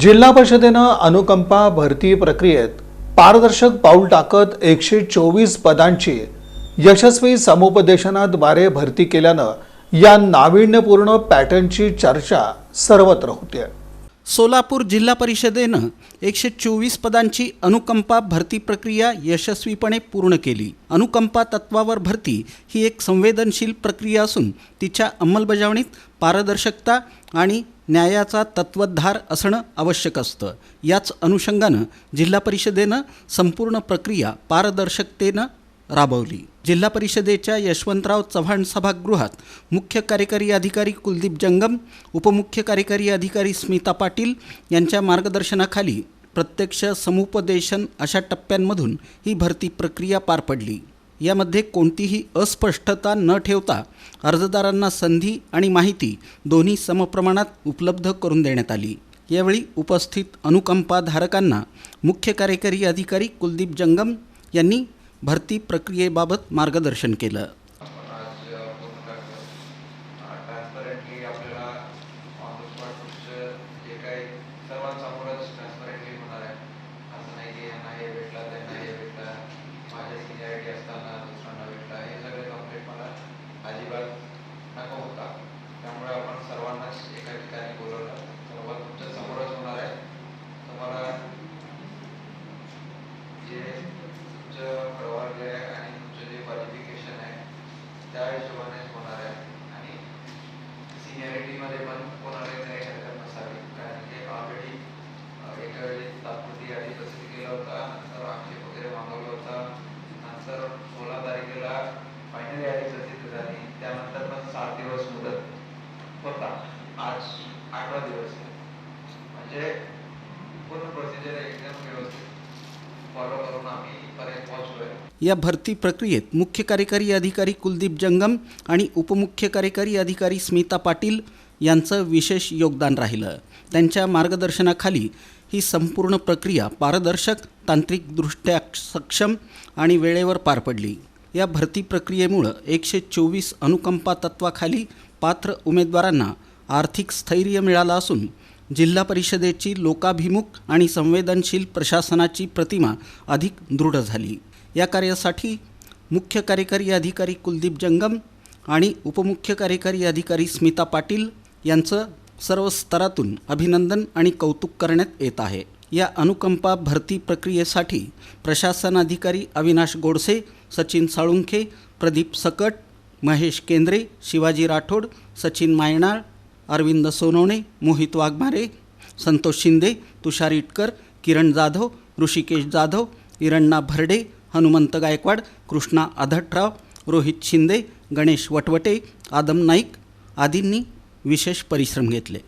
जिल्हा परिषदेनं अनुकंपा भरती प्रक्रियेत पारदर्शक पाऊल टाकत एकशे चोवीस पदांची यशस्वी समुपदेशनाद्वारे भरती केल्यानं या नाविन्यपूर्ण पॅटर्नची चर्चा सर्वत्र होते. सोलापूर जिल्हा परिषदेनं एकशे चोवीस पदांची अनुकंपा भरती प्रक्रिया यशस्वीपणे पूर्ण केली. अनुकंपा तत्वावर भरती ही एक संवेदनशील प्रक्रिया असून तिच्या अंमलबजावणीत पारदर्शकता आणि न्यायाचा तत्वधार असणं आवश्यक असतं. याच अनुषंगानं जिल्हा परिषदेनं संपूर्ण प्रक्रिया पारदर्शकतेनं राबवली. जिल्हा परिषदेच्या यशवंतराव चव्हाण सभागृहात मुख्य कार्यकारी अधिकारी कुलदीप जंगम उपमुख्य कार्यकारी अधिकारी स्मिता पाटील यांच्या मार्गदर्शनाखाली प्रत्यक्ष समुपदेशन अशा टप्प्यांमधून ही भरती प्रक्रिया पार पडली. यामध्ये कोणतीही अस्पष्टता न ठेवता अर्जदारांना संधी आणि माहिती दोन्ही समप्रमाणात उपलब्ध करून देण्यात आली. यावेळी उपस्थित अनुकंपाधारकांना मुख्य कार्यकारी अधिकारी कुलदीप जंगम यांनी भरती प्रक्रियेबाबत मार्गदर्शन केलं. मध्ये पण कोणालाही काही हरकत नसावी. कारण हे ऑलरेडी एका वेळी तात्पुरती यादी प्रसिद्ध केला होता. नंतर आक्षेप वगैरे मागवला होता. नंतर सोळा तारखेला फायनल यादी प्रसिद्ध झाली. त्यानंतर पण सात दिवस मुदत होता. आज आठवा दिवस म्हणजे पूर्ण प्रोसिजर एकदम व्यवस्थित फॉलो करून आम्ही इथपर्यंत पोहोचलोय. या भरती प्रक्रियेत मुख्य कार्यकारी अधिकारी कुलदीप जंगम आणि उपमुख्य कार्यकारी अधिकारी स्मिता पाटील यांचं विशेष योगदान राहिलं. त्यांच्या मार्गदर्शनाखाली ही संपूर्ण प्रक्रिया पारदर्शक तांत्रिकदृष्ट्या सक्षम आणि वेळेवर पार पडली. या भरती प्रक्रियेमुळं एकशे चोवीस अनुकंपा तत्वाखाली पात्र उमेदवारांना आर्थिक स्थैर्य मिळालं असून जिल्हा परिषदेची लोकाभिमुख आणि संवेदनशील प्रशासनाची प्रतिमा अधिक दृढ झाली. या कार्यासाठी मुख्य कार्यकारी अधिकारी कुलदीप जंगम आणि उपमुख्य कार्यकारी अधिकारी स्मिता पाटील यांचं सर्व स्तरातून अभिनंदन आणि कौतुक करण्यात येत आहे. या अनुकंपा भरती प्रक्रियेसाठी प्रशासन अधिकारी अविनाश गोडसे सचिन साळुंखे प्रदीप सकट महेश केंद्रे शिवाजी राठोड सचिन मायनाळ अरविंद सोनवणे मोहित वाघमारे संतोष शिंदे तुषार इटकर किरण जाधव ऋषिकेश जाधव इरण्णा भरडे हनुमंत गायकवाड कृष्णा आधटराव रोहित शिंदे गणेश वटवटे आदम नाईक आदींनी विशेष परिश्रम घेतले.